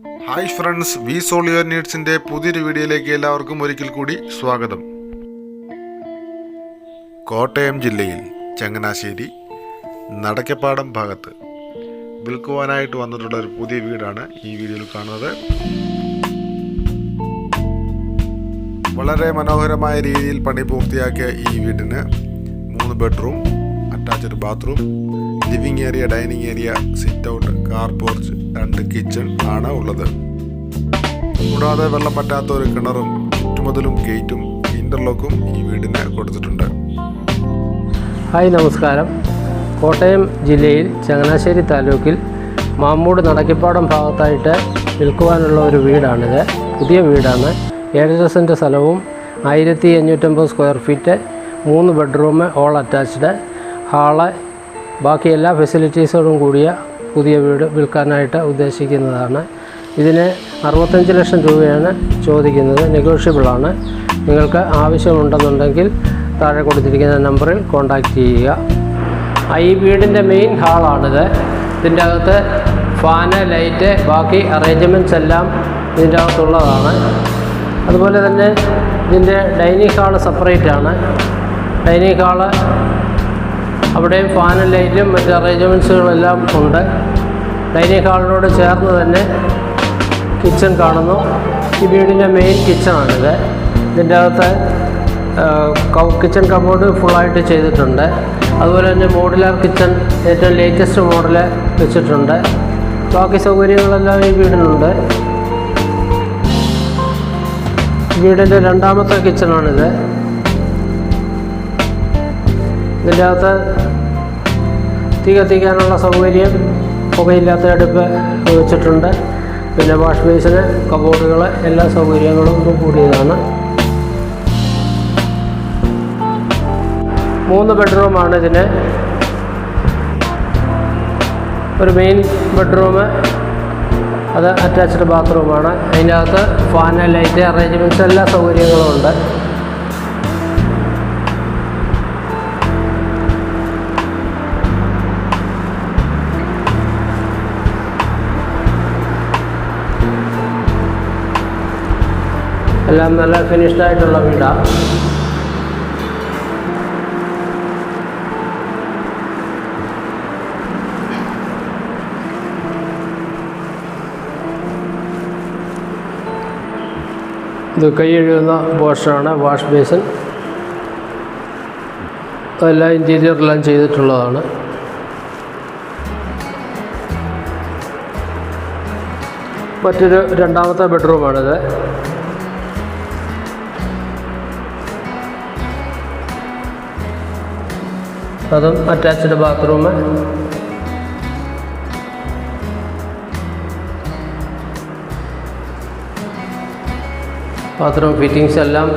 Hi friends V സോളിയർ നീഡ്സിന്റെ പുതിയൊരു വീഡിയോയിലേക്ക് എല്ലാവർക്കും ഒരിക്കൽ കൂടി സ്വാഗതം. കോട്ടയം ജില്ലയിൽ ചങ്ങനാശ്ശേരി നടക്കപ്പാടം ഭാഗത്ത് വിൽക്കുവാനായിട്ട് വന്നിട്ടുള്ള ഒരു പുതിയ വീടാണ് ഈ വീഡിയോയിൽ കാണുന്നത്. വളരെ മനോഹരമായ രീതിയിൽ പണി പൂർത്തിയാക്കിയ ഈ വീടിന് മൂന്ന് bedroom attached bathroom living area dining area sit out car porch രണ്ട് കിച്ചൺ ആണ് ഉള്ളത്. കൂടാതെ വെള്ളം പറ്റാത്ത ഒരു കിണറും ചുറ്റുമതിലും ഗേറ്റും ഇന്റർലോക്കും ഈ വീടിന് കൊടുത്തിട്ടുണ്ട്. ഹായ് നമസ്കാരം. കോട്ടയം ജില്ലയിൽ ചങ്ങനാശ്ശേരി താലൂക്കിൽ മാമ്മൂട് നടക്കിപ്പാടം ഭാഗത്തായിട്ട് വിൽക്കുവാനുള്ള ഒരു വീടാണിത്. പുതിയ വീടാണ്. ഏഴര സെന്റ് സ്ഥലവും ആയിരത്തി അഞ്ഞൂറ്റമ്പത് സ്ക്വയർ ഫീറ്റ് മൂന്ന് ബെഡ്റൂം ഓൾ അറ്റാച്ച്ഡ് ഹാൾ ബാക്കി എല്ലാ ഫെസിലിറ്റീസോടും കൂടിയ പുതിയ വീട് വിൽക്കാനായിട്ട് ഉദ്ദേശിക്കുന്നതാണ്. ഇതിന് അറുപത്തഞ്ച് ലക്ഷം രൂപയാണ് ചോദിക്കുന്നത്. നെഗോഷ്യബിളാണ് നിങ്ങൾക്ക് ആവശ്യമുണ്ടെന്നുണ്ടെങ്കിൽ താഴെ കൊടുത്തിരിക്കുന്ന നമ്പറിൽ കോൺടാക്റ്റ് ചെയ്യുക. ഈ വീടിന്റെ മെയിൻ ഹാളാണിത് ഇതിന്റെ അകത്ത് ഫാന് ലൈറ്റ് ബാക്കി അറേഞ്ച്മെന്റ്സ് എല്ലാം ഇതിന്റെ അകത്തുള്ളതാണ്. അതുപോലെ തന്നെ ഇതിന്റെ ഡൈനിങ് ഹാൾ സെപ്പറേറ്റ് ആണ്. ഡൈനിങ് ഹാൾ അവിടെയും ഫാനും ലൈറ്റും മറ്റ് അറേഞ്ച്മെന്റ്സുകളെല്ലാം ഉണ്ട്. ഡൈനിങ് ഹാളിനോട് ചേർന്ന് തന്നെ കിച്ചൺ കാണുന്നു. ഈ വീടിന്റെ മെയിൻ കിച്ചണാണിത് ഇതിന്റെ അകത്ത് കിച്ചൺ കബോർഡ് ഫുള്ളായിട്ട് ചെയ്തിട്ടുണ്ട്. അതുപോലെ തന്നെ മോഡുലാർ കിച്ചൺ ഏറ്റവും ലേറ്റസ്റ്റ് മോഡൽ വെച്ചിട്ടുണ്ട്. ബാക്കി സൗകര്യങ്ങളെല്ലാം ഈ വീടിനുണ്ട്. വീടിന്റെ രണ്ടാമത്തെ കിച്ചണാണിത് ഇതിന്റെ അകത്ത് തീ കത്തിക്കാനുള്ള സൗകര്യം പുകയില്ലാത്ത അടുപ്പ് വെച്ചിട്ടുണ്ട്. പിന്നെ വാഷ് ബേസിന് കബോർഡുകൾ എല്ലാ സൗകര്യങ്ങളും കൂടിയതാണ്. മൂന്ന് ബെഡ്റൂമാണ് ഇതിന്. ഒരു മെയിൻ ബെഡ്റൂം അത് അറ്റാച്ച്ഡ് ബാത്റൂമാണ് അതിന്റെ അകത്ത് ഫാൻ ലൈറ്റ് അറേഞ്ച്മെന്റ്സ് എല്ലാ സൗകര്യങ്ങളും ഉണ്ട്. എല്ലാം നല്ല ഫിനിഷ്ഡ് ആയിട്ടുള്ള വീടാണ് ഇത് കൈ കഴുകുന്ന പോർഷനാണ് വാഷ് ബേസിൻ. അതെല്ലാം ഇന്റീരിയറെല്ലാം ചെയ്തിട്ടുള്ളതാണ്. മറ്റൊരു രണ്ടാമത്തെ ബെഡ്റൂമാണിത് അതും അറ്റാച്ച്ഡ് ബാത്റൂം ബാത്റൂം ഫിറ്റിങ്സ് എല്ലാം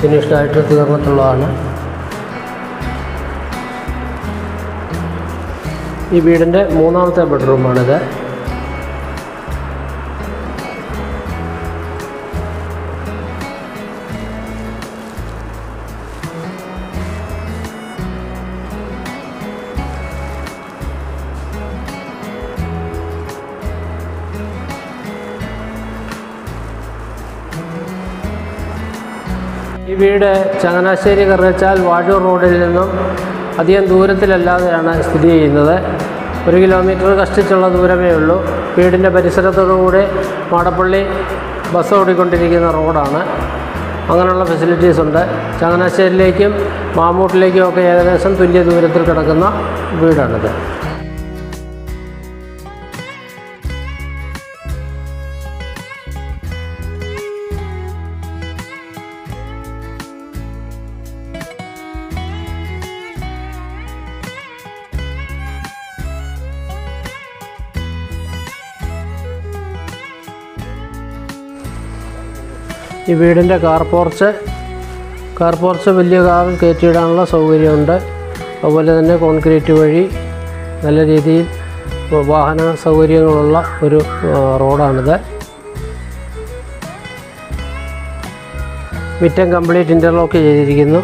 ഫിനിഷ്ഡ് ആയിട്ട് തീർന്നിട്ടുള്ളതാണ്. ഈ വീടിന്റെ മൂന്നാമത്തെ ബെഡ്റൂമാണിത് വീട് ചങ്ങനാശ്ശേരി കറച്ചാൽ വാഴൂർ റോഡിൽ നിന്നും അധികം ദൂരത്തിലല്ലാതെയാണ് സ്ഥിതി ചെയ്യുന്നത്. ഒരു കിലോമീറ്റർ കഷ്ടിച്ചുള്ള ദൂരമേ ഉള്ളൂ. വീടിന്റെ പരിസരത്തോടുകൂടി മാടപ്പള്ളി ബസ് ഓടിക്കൊണ്ടിരിക്കുന്ന റോഡാണ്. അങ്ങനെയുള്ള ഫെസിലിറ്റീസ് ഉണ്ട്. ചങ്ങനാശ്ശേരിയിലേക്കും മാമൂട്ടിലേക്കും ഒക്കെ ഏകദേശം തുല്യ ദൂരത്തിൽ കിടക്കുന്ന വീടാണിത്. ഈ വീടിന്റെ കാർ പോർച്ച് കാർ പോർച്ച് വലിയ കാർ കയറ്റിയിടാനുള്ള സൗകര്യമുണ്ട്. അതുപോലെ തന്നെ കോൺക്രീറ്റ് വഴി നല്ല രീതിയിൽ വാഹന സൗകര്യങ്ങളുള്ള ഒരു റോഡാണിത്. മിറ്റം കംപ്ലീറ്റ് ഇന്റർലോക്ക് ചെയ്തിരിക്കുന്നു.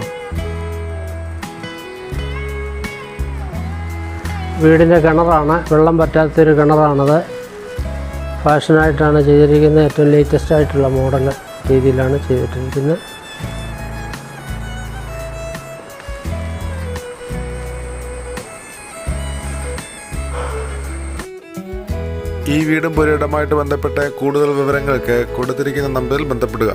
വീടിന്റെ കിണറാണ് വെള്ളം പറ്റാത്തൊരു കിണറാണത്. ഫാഷനായിട്ടാണ് ചെയ്തിരിക്കുന്നത് ഏറ്റവും ലേറ്റസ്റ്റ് ആയിട്ടുള്ള മോഡൽ രീതിയിലാണ് ചെയ്തിട്ടിരിക്കുന്നത്. ഈ വീടും പുരയിടമായിട്ട് ബന്ധപ്പെട്ട കൂടുതൽ വിവരങ്ങൾക്ക് കൊടുത്തിരിക്കുന്ന നമ്പറിൽ ബന്ധപ്പെടുക.